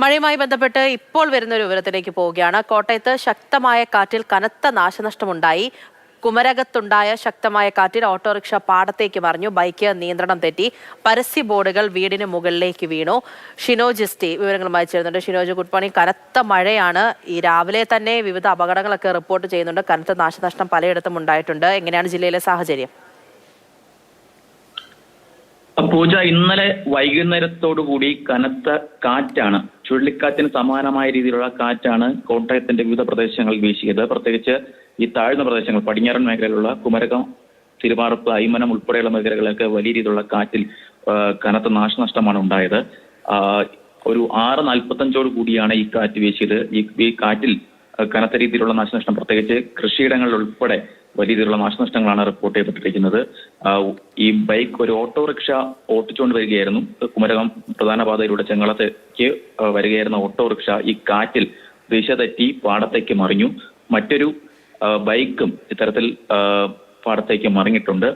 മഴയുമായി ബന്ധപ്പെട്ട് ഇപ്പോൾ വരുന്ന ഒരു വിവരത്തിലേക്ക് പോവുകയാണ്. കോട്ടയത്ത് ശക്തമായ കാറ്റിൽ കനത്ത നാശനഷ്ടമുണ്ടായി. കുമരകത്തുണ്ടായ ശക്തമായ കാറ്റിൽ ഓട്ടോറിക്ഷ പാടത്തേക്ക് മറിഞ്ഞു. ബൈക്ക് നിയന്ത്രണം തെറ്റി. പരസ്യ ബോർഡുകൾ വീടിന് മുകളിലേക്ക് വീണു. ഷിനോജിസ്റ്റി വിവരങ്ങളുമായി ചേരുന്നുണ്ട്. Shinoj good morning. കനത്ത മഴയാണ്. ഈ രാവിലെ തന്നെ വിവിധ അപകടങ്ങളൊക്കെ റിപ്പോർട്ട് ചെയ്യുന്നുണ്ട്. കനത്ത നാശനഷ്ടം പലയിടത്തും ഉണ്ടായിട്ടുണ്ട്. എങ്ങനെയാണ് ജില്ലയിലെ സാഹചര്യം? പൂജ ഇന്നലെ വൈകുന്നേരത്തോടു കൂടി കനത്ത കാറ്റാണ്. ചുഴലിക്കാറ്റിന് സമാനമായ രീതിയിലുള്ള കാറ്റാണ് കോട്ടയത്തിന്റെ വിവിധ പ്രദേശങ്ങളിൽ വീശിയത്. പ്രത്യേകിച്ച് ഈ താഴ്ന്ന പ്രദേശങ്ങൾ പടിഞ്ഞാറൻ മേഖലയിലുള്ള കുമരകം തിരുവാറപ്പ് അയ്മനം ഉൾപ്പെടെയുള്ള മേഖലകളിലൊക്കെ വലിയ രീതിയിലുള്ള കാറ്റിൽ കനത്ത നാശനഷ്ടമാണ് ഉണ്ടായത്. ഒരു ആറ് നാൽപ്പത്തഞ്ചോട് കൂടിയാണ് ഈ കാറ്റ് വീശിയത്. ഈ കാറ്റിൽ കനത്ത രീതിയിലുള്ള നാശനഷ്ടം പ്രത്യേകിച്ച് കൃഷിയിടങ്ങളിൽ ഉൾപ്പെടെ വലിയ രീതിയിലുള്ള നാശനഷ്ടങ്ങളാണ് റിപ്പോർട്ട് ചെയ്യപ്പെട്ടിരിക്കുന്നത്. ഈ ബൈക്ക് ഒരു ഓട്ടോറിക്ഷ ഓട്ടിച്ചുകൊണ്ട് വരികയായിരുന്നു. കുമരകം പ്രധാന പാതയിലൂടെ ചെങ്ങളത്തേക്ക് വരികയായിരുന്ന ഓട്ടോറിക്ഷ ഈ കാറ്റിൽ ദിശ തെറ്റി പാടത്തേക്ക് മറിഞ്ഞു. മറ്റൊരു ബൈക്കും ഇത്തരത്തിൽ പാടത്തേക്ക് മറിഞ്ഞിട്ടുണ്ട്.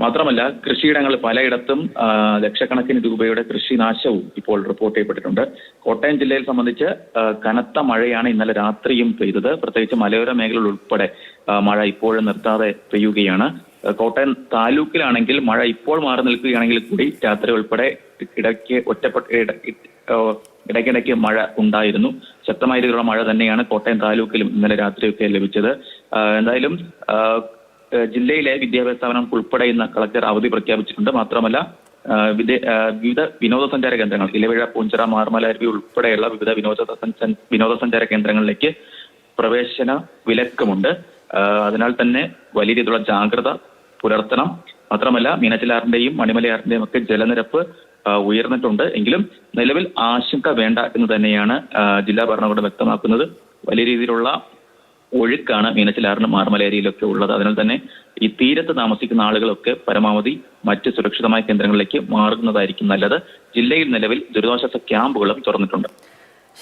മാത്രമല്ല കൃഷിയിടങ്ങൾ പലയിടത്തും ലക്ഷക്കണക്കിന് രൂപയുടെ കൃഷിനാശവും ഇപ്പോൾ റിപ്പോർട്ട് ചെയ്യപ്പെട്ടിട്ടുണ്ട്. കോട്ടയം ജില്ലയിൽ സംബന്ധിച്ച് കനത്ത മഴയാണ് ഇന്നലെ രാത്രിയും പെയ്തത്. പ്രത്യേകിച്ച് മലയോര മേഖലകൾ ഉൾപ്പെടെ മഴ ഇപ്പോഴും നിർത്താതെ പെയ്യുകയാണ്. കോട്ടയം താലൂക്കിലാണെങ്കിൽ മഴ ഇപ്പോൾ മാറി നിൽക്കുകയാണെങ്കിൽ കൂടി രാത്രി ഉൾപ്പെടെ ഇടയ്ക്ക് ഒറ്റപ്പെട്ട ഇട- ഇടയ്ക്കിടയ്ക്ക് മഴ ഉണ്ടായിരുന്നു. ശക്തമായ രീതിയിലുള്ള മഴ തന്നെയാണ് കോട്ടയം താലൂക്കിലും ഇന്നലെ രാത്രിയൊക്കെ ലഭിച്ചത്. എന്തായാലും ജില്ലയിലെ വിദ്യാഭ്യാസ സ്ഥാപനം ഉൾപ്പെടെ ഇന്ന് കളക്ടർ അവധി പ്രഖ്യാപിച്ചിട്ടുണ്ട്. മാത്രമല്ല വിവിധ വിനോദസഞ്ചാര കേന്ദ്രങ്ങൾ ഇലവിഴ പൂഞ്ചിറ മാർമല അരുവി ഉൾപ്പെടെയുള്ള വിവിധ വിനോദ വിനോദസഞ്ചാര കേന്ദ്രങ്ങളിലേക്ക് പ്രവേശന വിലക്കുമുണ്ട്. അതിനാൽ തന്നെ വലിയ രീതിയിലുള്ള ജാഗ്രത പുലർത്തണം. മാത്രമല്ല മീനച്ചിലാറിന്റെയും മണിമലയാറിന്റെയും ഒക്കെ ജലനിരപ്പ് ഉയർന്നിട്ടുണ്ട്. എങ്കിലും നിലവിൽ ആശങ്ക വേണ്ട എന്ന് തന്നെയാണ് ജില്ലാ ഭരണകൂടം വ്യക്തമാക്കുന്നത്. വലിയ രീതിയിലുള്ള ഒഴുക്കാണ് മീനച്ചിലാറിനും മാർമലേരിയിലൊക്കെ ഉള്ളത്. അതിനാൽ തന്നെ ഈ തീരത്ത് താമസിക്കുന്ന ആളുകളൊക്കെ പരമാവധി മറ്റ് സുരക്ഷിതമായ കേന്ദ്രങ്ങളിലേക്ക് മാറുന്നതായിരിക്കും നല്ലത്. ജില്ലയിൽ നിലവിൽ ദുരിതാശ്വാസ ക്യാമ്പുകളും തുറന്നിട്ടുണ്ട്.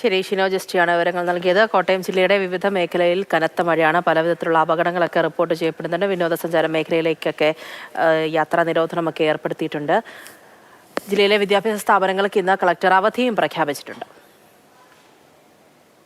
ശരി ഷിനോ ജസ്റ്റിയാണ് വിവരങ്ങൾ നൽകിയത്. കോട്ടയം ജില്ലയുടെ വിവിധ മേഖലയിൽ കനത്ത മഴയാണ്. പലവിധത്തിലുള്ള അപകടങ്ങളൊക്കെ റിപ്പോർട്ട് ചെയ്യപ്പെടുന്നുണ്ട്. വിനോദസഞ്ചാര മേഖലയിലേക്കൊക്കെ യാത്രാ നിരോധനമൊക്കെ ഏർപ്പെടുത്തിയിട്ടുണ്ട്. ജില്ലയിലെ വിദ്യാഭ്യാസ സ്ഥാപനങ്ങൾക്ക് ഇന്ന് കളക്ടർ അവധിയും പ്രഖ്യാപിച്ചിട്ടുണ്ട്.